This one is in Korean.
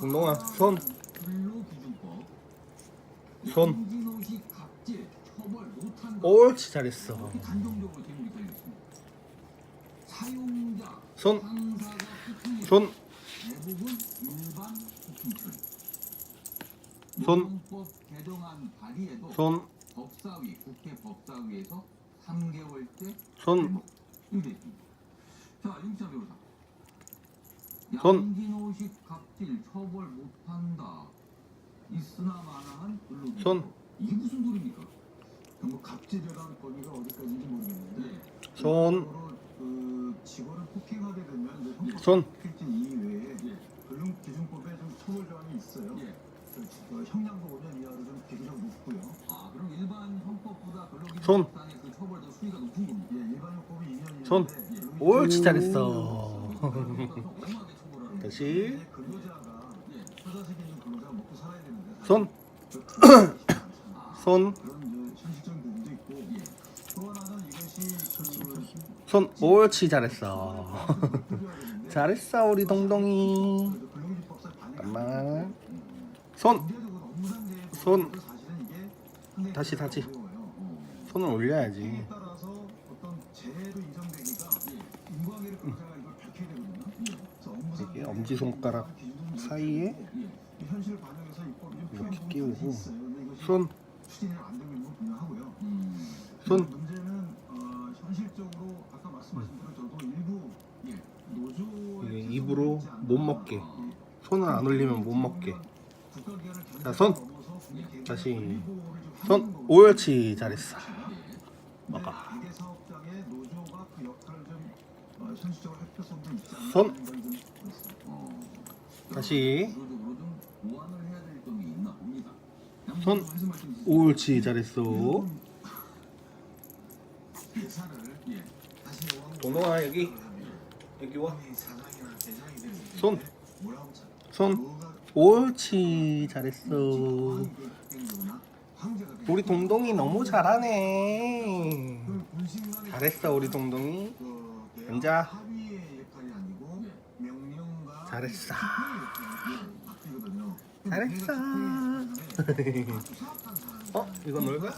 동동아 손 손. 옳지 잘했어 손 손. 손. 손, 법사위 국회 법사위에서 3개월 때 손. 자 임차 변호사. 손. 양진호식 갑질 처벌 못한다. 있으나 마나한. 손. 이게 무슨 소리입니까? 뭐 갑질이라는 범위가 어디까지인지 모르겠는데 네. 손, 앞으로 그 직원을 폭행하게 되면 이제 형법 손. 필진 이외에 예. 근로 기준법에 좀 처벌 조항이 있어요. 예. 그 어, 형량도 5년 이하로 좀 비교적 높고요. 아 그럼 일반 형법보다 근로기 손. 법상의 그 처벌도 수위가 높은 겁니다. 예, 일반 형법이 2년인데 손. 옳지 잘했어 엄하게 처벌하는 다시 근로자가 예. 사자식 있는 근로자 되는데 손. 손 손, 예. 이것이 그 손, 옳지 잘했어 잘했어 우리 동동이 잠깐만 손, 손. 다시, 다시. 어려워요. 손을 올려야지 행 엄지손가락 사이에 이렇게 끼우고 손. 손. 이게 입으로 못 먹게. 손을 안 올리면 못 먹게 자, 손. 다시. 손, 옳지 잘했어 먹어. 손. 있습니다. 어. 다시. 손. 있으시죠? 옳지 잘했어 예. 다시 여왕 동동아 여기 여기 와 사장이나 대장이 되는 손. 옳지 잘했어 황그 황제가 되는 우리 동동이 너무 잘하네 그 잘했어 우리 동동이 등장. 잘했어. 잘했어. 어? 이건 뭘까?